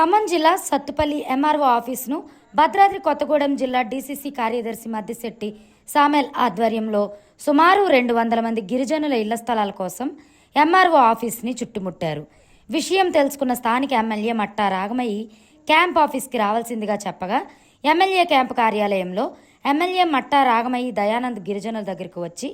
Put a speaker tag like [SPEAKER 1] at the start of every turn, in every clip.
[SPEAKER 1] ఖమ్మం జిల్లా సత్తుపల్లి ఎంఆర్ఓ ఆఫీసును భద్రాద్రి కొత్తగూడెం జిల్లా డీసీసీ కార్యదర్శి మద్దిశెట్టి సామెల్ ఆధ్వర్యంలో సుమారు రెండు వందల మంది గిరిజనుల ఇళ్ళ స్థలాల కోసం ఎంఆర్ఓ ఆఫీస్ని చుట్టుముట్టారు. విషయం తెలుసుకున్న స్థానిక ఎమ్మెల్యే మట్టా రాగమయ్యి క్యాంప్ ఆఫీస్కి రావాల్సిందిగా చెప్పగా ఎమ్మెల్యే క్యాంపు కార్యాలయంలో ఎమ్మెల్యే మట్టా రాగమయ్యి దయానంద్ గిరిజనుల దగ్గరకు వచ్చి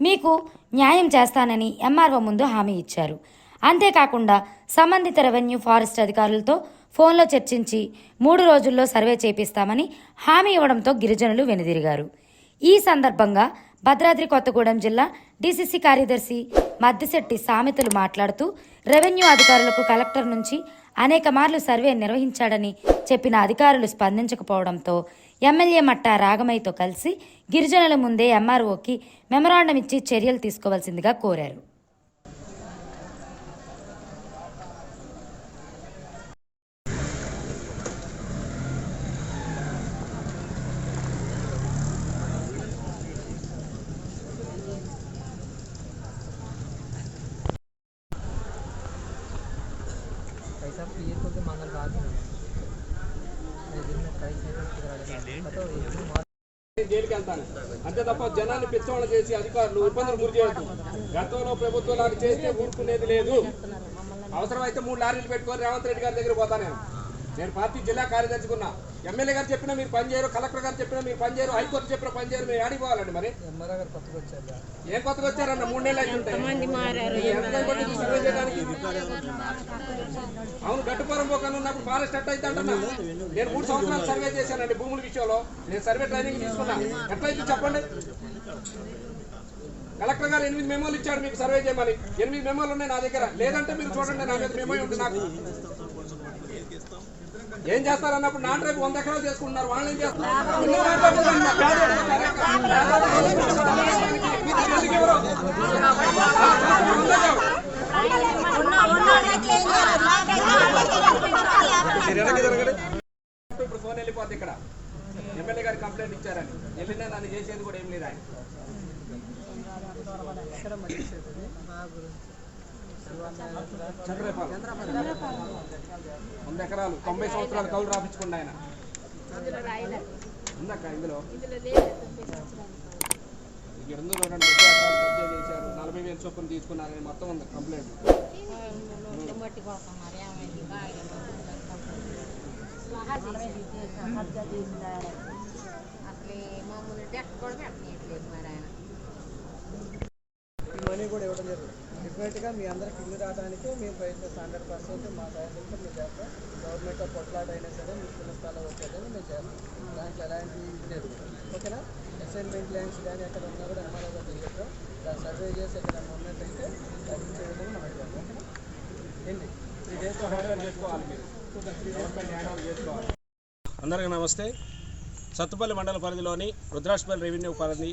[SPEAKER 1] మీకు న్యాయం చేస్తానని ఎంఆర్ఓ ముందు హామీ ఇచ్చారు. అంతేకాకుండా సంబంధిత రెవెన్యూ ఫారెస్ట్ అధికారులతో ఫోన్లో చర్చించి మూడు రోజుల్లో సర్వే చేపిస్తామని హామీ ఇవ్వడంతో గిరిజనులు వెనుదిరిగారు. ఈ సందర్భంగా భద్రాద్రి కొత్తగూడెం జిల్లా డీసీసీ కార్యదర్శి మద్దిశెట్టి సామెతలు మాట్లాడుతూ రెవెన్యూ అధికారులకు కలెక్టర్ నుంచి అనేక మార్లు సర్వే నిర్వహించాడని చెప్పిన అధికారులు స్పందించకపోవడంతో ఎమ్మెల్యే మట్టా రాగమయ్యతో కలిసి గిరిజనుల ముందే ఎంఆర్ఓకి మెమరాండం ఇచ్చి చర్యలు తీసుకోవాల్సిందిగా కోరారు.
[SPEAKER 2] पैसा पिए तो के मांगल बात है मैं दिन में कई साइकिल किराया बताओ एक दिन मार
[SPEAKER 3] జైలుకి వెళ్తాను అంతే తప్ప జనాన్ని పిచ్చోళ్ళ చేసి అధికారులు ఇబ్బందులు గురి చేయొద్దు గతంలో ప్రభుత్వం లాగా చేస్తే ఊరుకునేది లేదు అవసరమైతే మూడు లారీలు పెట్టుకొని రేవంత్ రెడ్డి గారి దగ్గర పోతా నేను నేను పార్టీ జిల్లా కార్యదర్శిగా ఉన్నా ఎమ్మెల్యే గారు చెప్పినా మీరు పని చేయరు కలెక్టర్ గారు చెప్పినా మీరు పని చేయరు హైకోర్టు చెప్పిన పని చేయరు మీరు ఆడిపోవాలండి మరి
[SPEAKER 2] ఎంఆర్ఆర్ గారు కొత్తగా వచ్చారు
[SPEAKER 3] ఏం కొత్తగా వచ్చారన్న మూడు నెలలు అయి ఉంటాయి గట్టుపురం పోకను ఉన్నప్పుడు ఫారెస్ట్ ఎట్ అయితే అంటున్నా. నేను మూడు సంవత్సరాలు సర్వే చేశానండి భూముల విషయంలో. నేను సర్వే ట్రైనింగ్ తీసుకున్నా. ఎట్లయితే చెప్పండి? కలెక్టర్ గారు ఎనిమిది మెమోలు ఇచ్చాడు మీకు సర్వే చేయమని. ఎనిమిది మెమోలు ఉన్నాయి నా దగ్గర. లేదంటే మీరు చూడండి నా మీద మెమో ఉంది నాకు. ఏం చేస్తారు అన్నప్పుడు నాన్ రేపు వంద ఎకరాలు చేసుకుంటున్నారు. వాళ్ళు ఏం చేస్తారు ఉన్న దాంట్లో ఎందుకు ఎవరు? ఇప్పుడు ఫోన్ వెళ్ళిపోద్ది ఇక్కడ ఎమ్మెల్యే గారు కంప్లైంట్ ఇచ్చారని వెళ్ళినా నన్ను చేసేది కూడా ఏం లేదు? ఆయన వంద ఎకరాలు తొంభై సంవత్సరాలు కౌలు రాపించుకోండి ఆయన. ఉందక్క ఇందులో? ఎకరాలు కబ్జా చేశారు. నలభై వేలు చొప్పున తీసుకున్నారని మొత్తం ఉంది కంప్లైంట్.
[SPEAKER 4] కూడా పెట్టనీయట్లేదు మరి ఆయన
[SPEAKER 2] ఈ మనీ కూడా ఇవ్వడం జరుగుతుంది డెఫినెట్గా మీ అందరికి ఇల్లు రావడానికి మేము ప్రయత్నిస్తాం హండ్రెడ్ పర్సెంట్ మా సాయంత్రం మేము చేస్తాం. గవర్నమెంట్ అయినా సరే మీకు ఇల్లు స్థలం వచ్చేదని మేము చేస్తాం. దాంట్లో ఎలాంటి ఇది లేదు. ఓకేనా? అసైన్మెంట్ ల్యాండ్స్ కానీ ఎక్కడ ఉన్నా కూడా ఎంఆర్ఓ గారు చెప్పాం దాన్ని సర్వే చేసి ఎక్కడ ఉన్నట్టయితే దాన్ని ఇచ్చే విధంగా మనం చేస్తాం ఓకేనా? ఏంటి? త్రీ డేస్
[SPEAKER 3] చేసుకోవాలి మీరు. గవర్నమెంట్ హ్యాండ్ ఓవర్ చేసుకోవాలి. అందరికీ నమస్తే. సత్తుపల్లి మండల పరిధిలోని రుద్రాష్పల్లి రెవెన్యూ పరిధి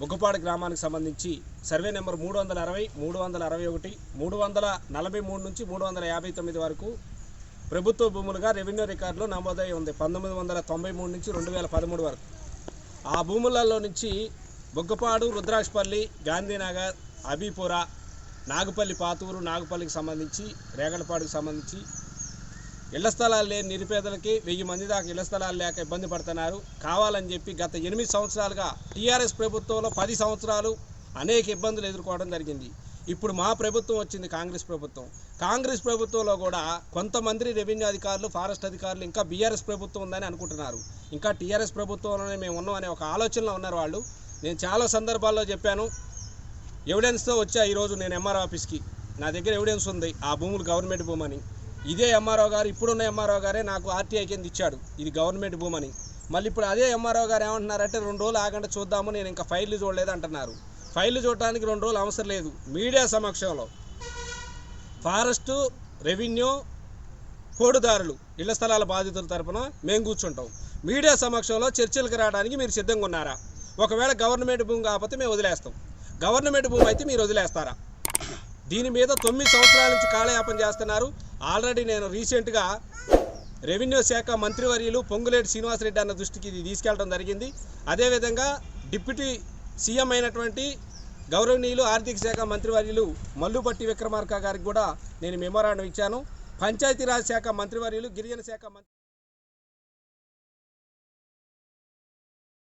[SPEAKER 3] బొగ్గుపాడు గ్రామానికి సంబంధించి సర్వే నెంబర్ మూడు వందల అరవై మూడు వందల అరవై ఒకటి మూడు వందల నలభై మూడు నుంచి మూడు వందల యాభై తొమ్మిది వరకు ప్రభుత్వ భూములుగా రెవెన్యూ రికార్డులో నమోదై ఉంది. పంతొమ్మిది వందల తొంభై మూడు నుంచి రెండు వేల పదమూడు వరకు. ఆ భూములలో నుంచి బొగ్గపాడు రుద్రాక్షపల్లి గాంధీనగర్ అబీపుర నాగపల్లి పాతూరు నాగపల్లికి సంబంధించి రేగడపాడుకు సంబంధించి ఇళ్ళ స్థలాలు లేని నిరుపేదలకి వెయ్యి మంది దాకా ఇళ్ళ స్థలాలు లేక ఇబ్బంది పడుతున్నారు. కావాలని చెప్పి గత ఎనిమిది సంవత్సరాలుగా టీఆర్ఎస్ ప్రభుత్వంలో పది సంవత్సరాలు అనేక ఇబ్బందులు ఎదుర్కోవడం జరిగింది. ఇప్పుడు మా ప్రభుత్వం వచ్చింది కాంగ్రెస్ ప్రభుత్వం. కాంగ్రెస్ ప్రభుత్వంలో కూడా కొంతమంది రెవెన్యూ అధికారులు ఫారెస్ట్ అధికారులు ఇంకా బీఆర్ఎస్ ప్రభుత్వం ఉందని అనుకుంటున్నారు. ఇంకా టీఆర్ఎస్ ప్రభుత్వంలోనే మేము ఉన్నాం అనే ఒక ఆలోచనలో ఉన్నారు వాళ్ళు. నేను చాలా సందర్భాల్లో చెప్పాను ఎవిడెన్స్తో వచ్చా ఈరోజు నేను ఎంఆర్ ఆఫీస్కి నా దగ్గర ఎవిడెన్స్ ఉంది. ఆ భూములు గవర్నమెంట్ భూమని. ఇదే ఎంఆర్ఓ గారు ఇప్పుడున్న ఎంఆర్ఓ గారే నాకు ఆర్టీఐ కింద ఇచ్చాడు. ఇది గవర్నమెంట్ భూమని. మళ్ళీ ఇప్పుడు అదే ఎంఆర్ఓ గారు ఏమంటున్నారంటే రెండు రోజులు ఆగండి చూద్దాము నేను ఇంకా ఫైళ్ళు చూడలేదు అంటున్నారు. ఫైళ్ళు చూడడానికి రెండు రోజులు అవసరం లేదు. మీడియా సమక్షంలో. ఫారెస్ట్ రెవెన్యూ కోడుదారులు ఇళ్ళ స్థలాల బాధితుల తరపున మేము కూర్చుంటాం. మీడియా సమక్షంలో చర్చలకు రావడానికి మీరు సిద్ధంగా ఉన్నారా? ఒకవేళ గవర్నమెంట్ భూమి కాకపోతే మేము వదిలేస్తాం. గవర్నమెంట్ భూమి అయితే మీరు వదిలేస్తారా? దీని మీద తొమ్మిది సంవత్సరాల నుంచి కాలయాపన చేస్తున్నారు. ఆల్రెడీ నేను రీసెంట్గా రెవెన్యూ శాఖ మంత్రివర్యులు పొంగులేటి శ్రీనివాసరెడ్డి అన్న దృష్టికి ఇది తీసుకెళ్ళడం జరిగింది. అదేవిధంగా డిప్యూటీ సీఎం అయినటువంటి గౌరవనీయులు ఆర్థిక శాఖ మంత్రివర్యులు మల్లుపట్టి విక్రమార్క గారికి కూడా నేను మెమోరాండం ఇచ్చాను. పంచాయతీరాజ్ శాఖ మంత్రివర్యులు గిరిజన శాఖ మంత్రి